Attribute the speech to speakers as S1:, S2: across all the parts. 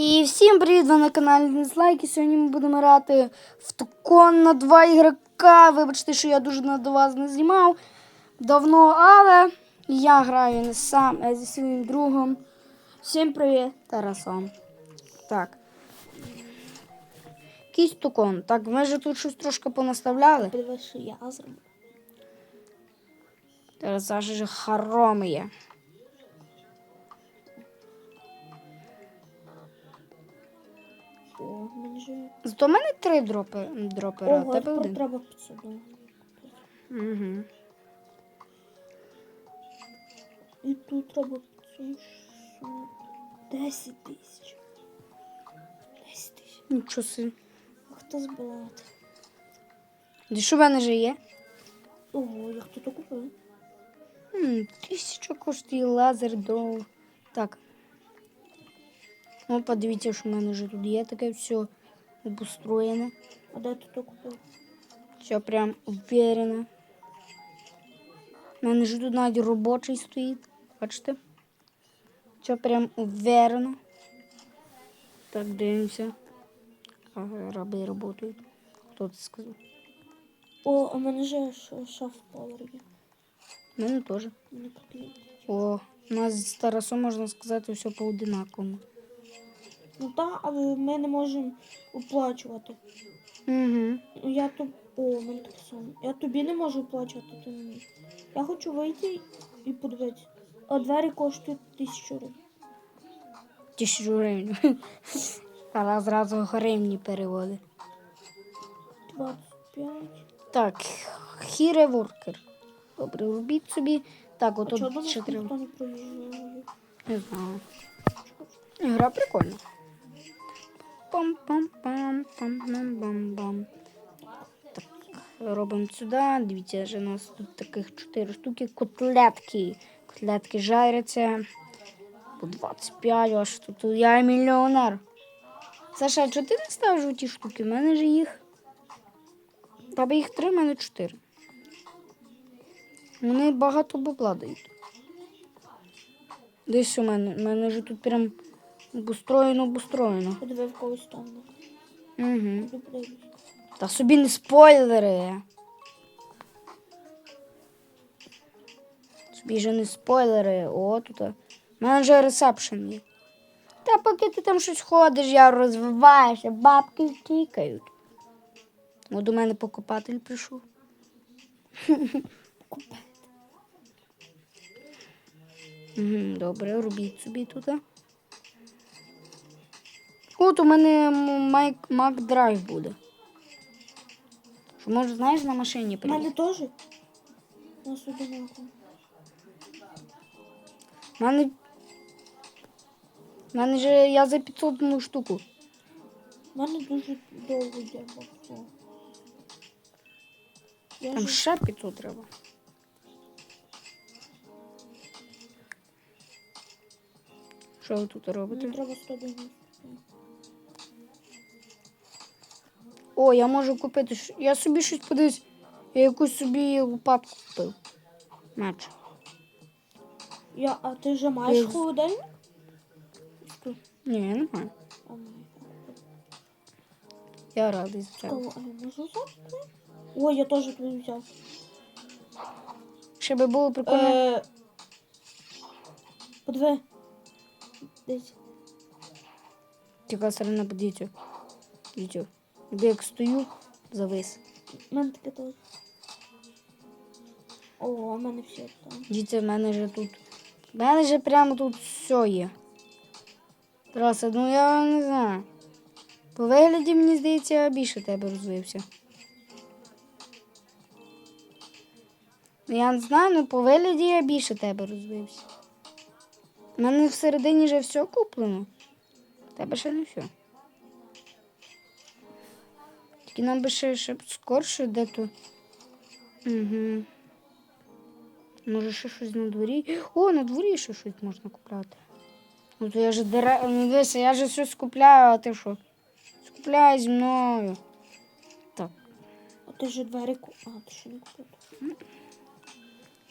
S1: І всім привіт! Ви на каналі Дизлайки. Сьогодні ми будемо грати в Токон на два ігрока. Вибачте, що я дуже до вас не знімав давно, але я граю не сам, а зі своїм другом. Всім привіт, Тарасом. Так. Якийсь токон. Так, ми ж тут щось трошки понаставляли.
S2: Що я зроблю.
S1: Тараса ж хором
S2: же...
S1: Зато в мене три дропи, дропера, а в тебе один.
S2: треба 500.
S1: Угу.
S2: І тут треба 500, 10 тисяч. 10 тисяч.
S1: Нічого собі.
S2: А хто збирати?
S1: Де що в мене вже є?
S2: Ого, я хто то купив?
S1: М, Тисяча коштує лазер дров. Так. Ну, подивіться, що в мене вже тут є таке все обустроєне.
S2: А де ти то купив?
S1: Все прям уверено. У мене ж тут навіть робочий стоїть. Бачите? Все прям уверено. Так, дивимося. Ага, раби працюють. Хто це сказав?
S2: О, а в мене же ш- шаф повер є.
S1: У мене теж. О, у нас з Тарасом, можна сказати, все по одинаковому.
S2: Ну так, але ми не можемо оплачувати.
S1: Угу.
S2: Ну, Я то. О, мене так само. Я тобі не можу оплачувати, ти мені. Я хочу вийти і подивитися. А двері коштують тисячу гривень.
S1: Тисячу гривень. Тарас зразу гривні переводить.
S2: 25.
S1: Так, хіре воркер. Добре, робіть собі. Так, от ще треба.
S2: Не
S1: знаю. Гра прикольна. Пам-пам-пам-пам-пам-пам. Так, робимо сюди. Дивіться, вже у нас тут таких 4 штуки. Котлетки. Котлетки жаряться. По 25 аж тут. Я мільйонер. Саша, чого ти не ставиш ті штуки? У мене ж їх. Тебе їх три, в мене чотири. Вони багато бабла дають. Десь у мене. У мене ж тут прям обустроєно, обустроєно.
S2: Подиви в когось там.
S1: Угу. Та собі не спойлери. Собі же не спойлери. О, тут. У мене вже ресепшн є. Та поки ти там щось ходиш, я розвиваюся, бабки втікають. От до мене покупатель прийшов. Добре, робіть собі тут. От у мене Мак Драйв буде. Що може, знаєш, на машині
S2: У мене теж. У
S1: мене. У мене же я за 500 одну штуку.
S2: У мене дуже довго йде бабцо.
S1: Там ще 500 треба. Що ви тут
S2: Мені
S1: робите?
S2: треба 190.
S1: О, я можу купити. Я собі щось подивись. Я якусь собі лопатку купив. Меч.
S2: Я, а ти вже маєш
S1: Ти-
S2: холодильник?
S1: Ні, я не маю. Я радий за це.
S2: О, а я можу взяти? Ой, я теж твій взяв.
S1: Ще би було прикольно.
S2: Е, Подиви. Десь.
S1: Яка сторона по дітю. Дітю. Якби як стою, завис.
S2: У мене таке теж. О, у мене все там.
S1: Дітя, в мене же тут. В мене же прямо тут все є. Траса, ну я не знаю. По вигляді, мені здається, я більше тебе розвився. Ну, Я не знаю, але по вигляді я більше тебе розвився. У мене всередині вже все куплено. В Тебе ще не все. Тільки нам би ще, ще скорше де-то. Угу. Може, ще щось на дворі. О, на дворі ще щось можна купляти. Ну то я ж дере... ну, дивися, я ж щось купляю, а ти що? Скупляй зі мною. Так,
S2: А ти вже двері ку... А, ти ще не купив.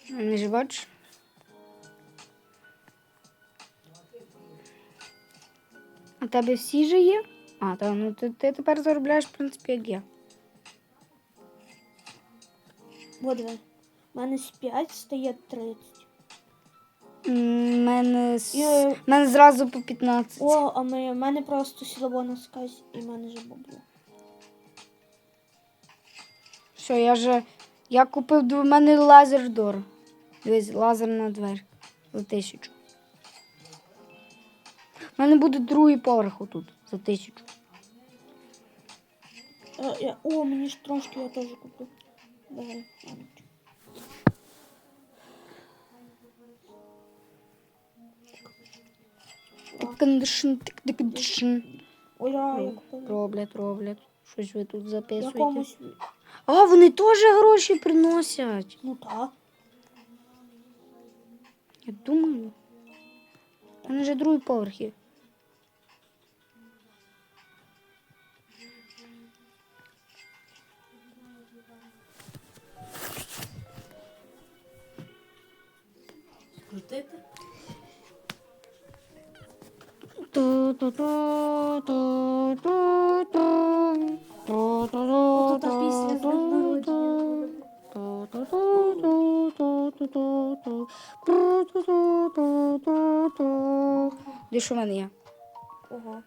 S1: не ж бачиш? А тебе всі же є? А, та ну ти, ти тепер заробляєш, в принципі, як я.
S2: От диви. У мене з 5 стає 30.
S1: У мене, с-
S2: Є.
S1: мене зразу по 15.
S2: О, а ми, в мене просто сілована сказ і в мене вже бабло.
S1: Що, я же. Я купив в мене лазер дор. Дивись, лазерна двері. За тисячу. У мене буде другий поверх отут за тисячу.
S2: Е, я, о, мені ж трошки я теж куплю. Давай. ладно.
S1: Тик-дишн,
S2: я, купила.
S1: Роблять, роблять. Щось ви тут записуєте.
S2: Якомусь.
S1: А, вони теж гроші приносять.
S2: Ну так.
S1: Я думаю. Мене вже другий поверх є.
S3: Крутити?
S1: Що в мене є?
S2: Ого.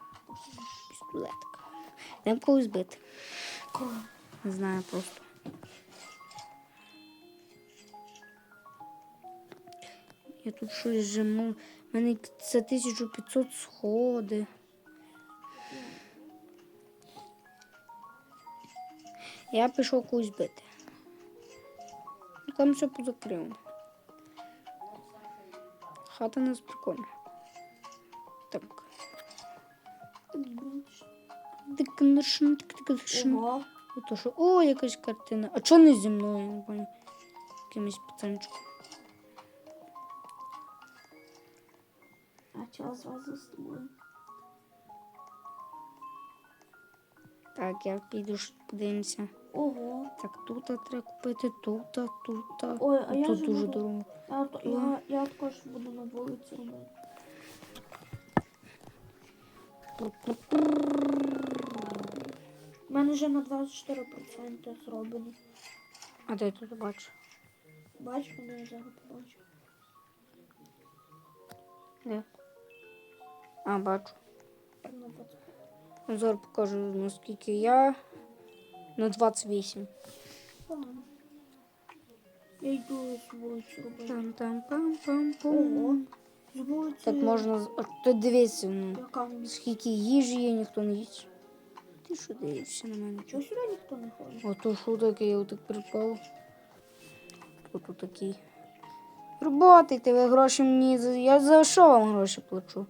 S1: Пістолетик. Дам когось бити. Не знаю просто. Я тут щось жиму. У мене це 1500 сходи. Я пішов когось бити. Ну, Там все позакрив. Хата нас прикольна. Так. О, якась картина. А чого не зі мною? Я не пам'ятаю. Якимось пацанчиком.
S2: Чого зразу з?
S1: Так, я піду ж подивимося.
S2: Ого.
S1: Так, тут треба купити, тут, тут.
S2: Ой, а я
S1: тут
S2: ж
S1: дуже
S2: буду-
S1: дорого.
S2: Я, от- я, я також буду на вулиці робити. У мене вже на 24% зроблено.
S1: А де я тут бачу?
S2: Бач, мене я зараз побачу.
S1: Де? А, бачу.
S2: Так, на 25.
S1: Ну, Зараз покажу, наскільки я. На 28.
S2: Я йду з.
S1: Там, там, пам, пам, пам. Так можна. Ти дивися, ну. Скільки їжі є, ніхто не їсть. Ти що дивишся на мене?
S2: Чого сюди ніхто не ходить?
S1: Ото що таке, я отак припав. Ото такий. Роботайте, ви гроші мені. Я за що вам гроші плачу?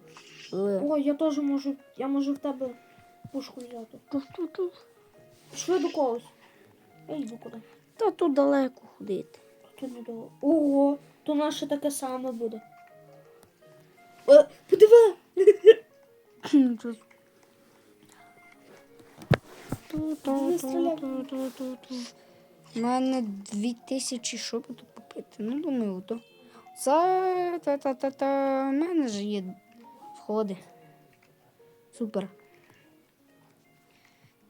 S1: Ви.
S2: Ой, я теж можу. Я можу в тебе пушку взяти.
S1: Ту-ту-ту.
S2: Пішли до когось. Я йду куди.
S1: Та тут далеко ходити.
S2: Тут не. Ого, то наше таке саме буде. Е, подиви!
S1: У мене дві тисячі, що купити? Ну, думаю, ото. За та-та-та-та. У мене ж є сходи. Супер.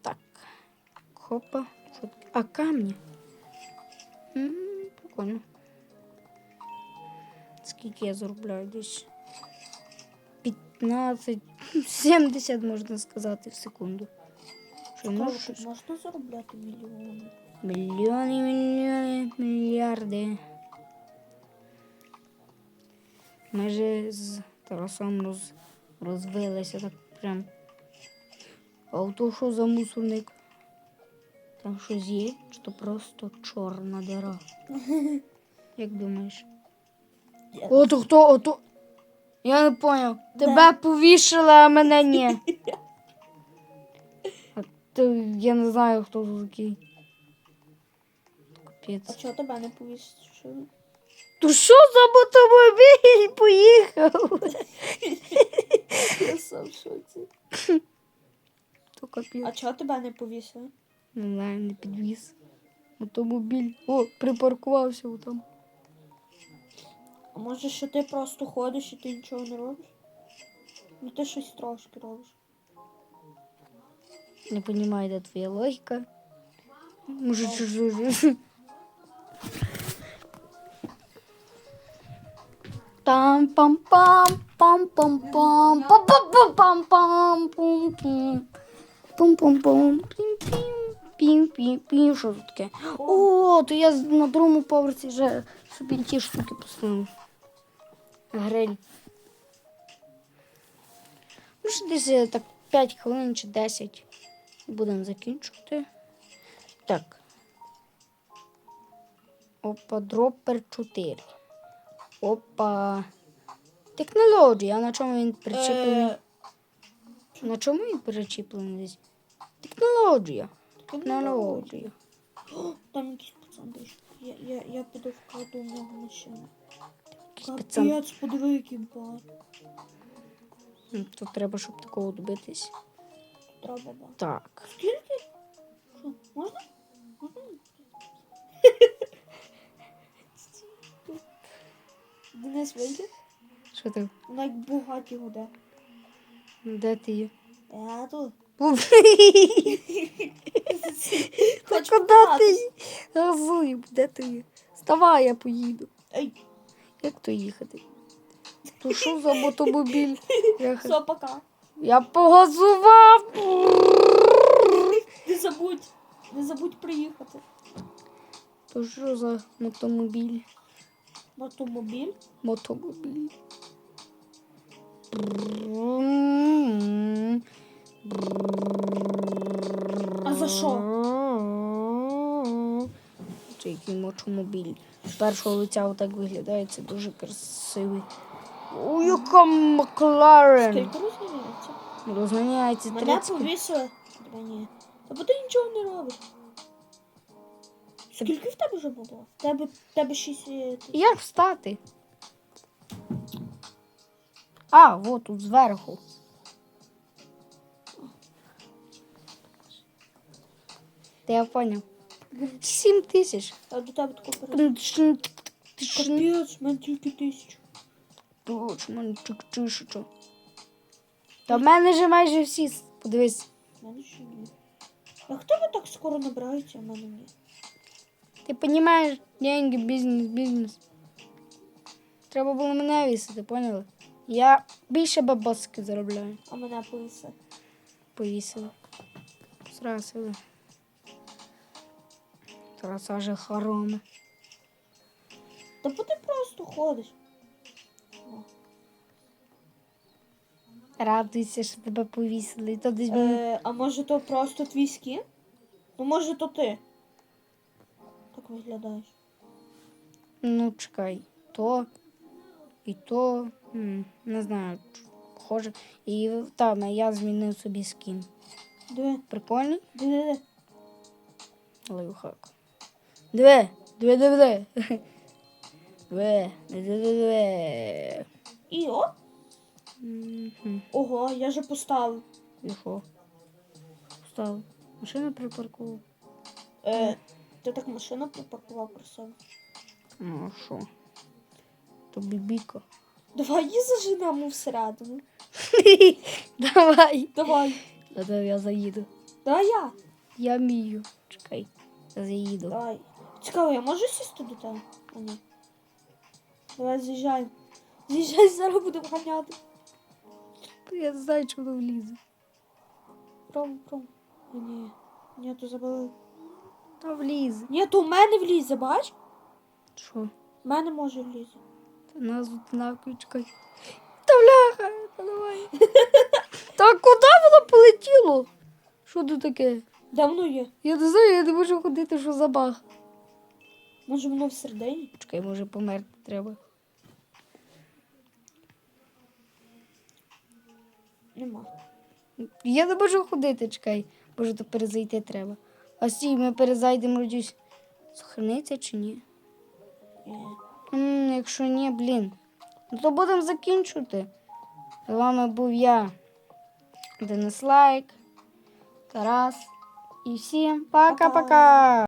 S1: Так. Хопа. А камні. М, Прикольно. Скільки я заробляю десь? 15, 70, можна сказати, в секунду. Що
S2: тут
S1: щось?
S2: можна заробляти мільйони.
S1: Мільйони, мільйони, мільярди. Ми же з Тарасом роз, розвилися так прям. А ото що за мусорник? Там щось є, чи то просто чорна дира? Як думаєш?
S2: Я-
S1: Ото хто, ото. Я не поняв. Тебе повішали, а мене ні. А то я не знаю, хто тут такий.
S2: А
S1: Капець.
S2: чого тебе не повісили?
S1: То що за мотомобіль поїхав?
S2: Я сам в шоці.
S1: То капець.
S2: А чого тебе не повісили?
S1: Не знаю, не підвіз. Мотомобіль. О, припаркувався там.
S2: А може, що ти просто ходиш і ти нічого не робиш? Ну ти щось трошки робиш.
S1: Не розумію, де твоя логіка. Може, чужу. Там пам пам пам пам пам пам пам пам пам пум пум пум пум пум пім пім пім пім пім що тут таке? О, то я на другому поверсі вже собі ті штуки поставив. Гриль. Ну, що десь так 5 хвилин чи 10. Будемо закінчувати. Так. Опа, дропер 4. Опа. Технологія. А на чому він причеплений?
S2: Е,
S1: На чому він причеплений? Технологія. Технологія.
S2: Там якийсь пацан вийшов. Я, я, я піду вкладу в нього машину. Капець, подиви, який бар.
S1: Тут треба, щоб такого добитись.
S2: Треба бар.
S1: Так.
S2: Скільки? Що? Можна? Денис вийде?
S1: Що ти?
S2: Як бугаті гуде.
S1: Де ти є?
S2: Я тут. Хоч
S1: куди ти? Газуй, де ти є? Вставай, я поїду.
S2: Ей,
S1: Як то їхати? То що за мотомобіль? Я,
S2: все, пока.
S1: я погазував.
S2: Не забудь. Не забудь приїхати.
S1: То що за мотомобіль?
S2: Мотомобіль.
S1: Мотомобіль.
S2: А за що?
S1: Це який мотомобіль. З першого лиця отак виглядає, це дуже красивий. О, яка Макларен!
S2: Скільки розганяється?
S1: Розганяється
S2: Мене
S1: 30.
S2: повісили. Та ні. Та бо ти нічого не робиш. Скільки в тебе вже було? В тебе, в тебе шість. е,
S1: Як встати? А, вот тут зверху. Та я поняв. Сім тисяч.
S2: А до тебе тако перед. Капець, в мене тільки тисячу.
S1: Точно, чик-чишечо. Та в мене же майже всі. Подивись.
S2: В мене ще ні. А хто ви так скоро набираєте, а в мене ні?
S1: Ти розумієш, деньги, бізнес, бізнес. Треба було мене вісити, поняли? Я більше бабоски заробляю.
S2: А мене повісили.
S1: Повісили. Зрасили. Тараса же хороми.
S2: Та бо ти просто ходиш.
S1: Радуйся, що тебе повісили. То десь.
S2: Е, а може то просто твій скін? Ну може то ти. Виглядаєш.
S1: Ну, чекай, то і то. м, Не знаю, похоже. І там я змінив собі скін.
S2: Диви,
S1: Прикольний?
S2: диви, диви.
S1: Лайфхак. Диви, диви, диви, диви. Диви, диви, диви.
S2: І о!
S1: Мгм.
S2: Ого, я же поставив.
S1: І що? Став. Машину припаркував.
S2: Е, ти так машину припаркував красиво.
S1: Ну, а що? То бібіка.
S2: Давай її заженемо всередину.
S1: Давай.
S2: Давай.
S1: А то я заїду.
S2: Давай я.
S1: Я вмію. Чекай. Я заїду.
S2: Давай. Цікаво, я можу сісти до тебе? А ні. Давай з'їжджай. З'їжджай, зараз будемо ганяти.
S1: Я не знаю, чи воно влізе.
S2: Пром, пром. Ні. Ні, то забили.
S1: Та влізе.
S2: Ні, то в мене влізе, бач?
S1: Що?
S2: В мене може влізе.
S1: Та назву однаково, чекай. Та бляха, та давай. Та куди воно полетіло? Що тут таке?
S2: Давно є.
S1: Я не знаю, я не можу ходити, що за баг.
S2: Може воно всередині?
S1: Чекай, може померти треба.
S2: Нема.
S1: Я не можу ходити, чекай. Може, то перезайти треба. А стій, ми перезайдемо, родюсь. Сохраниться чи ні?
S2: Ні.
S1: М, якщо ні, блін. Ну то будемо закінчувати. З вами був я, Денис Лайк, Тарас. І всім пока-пока.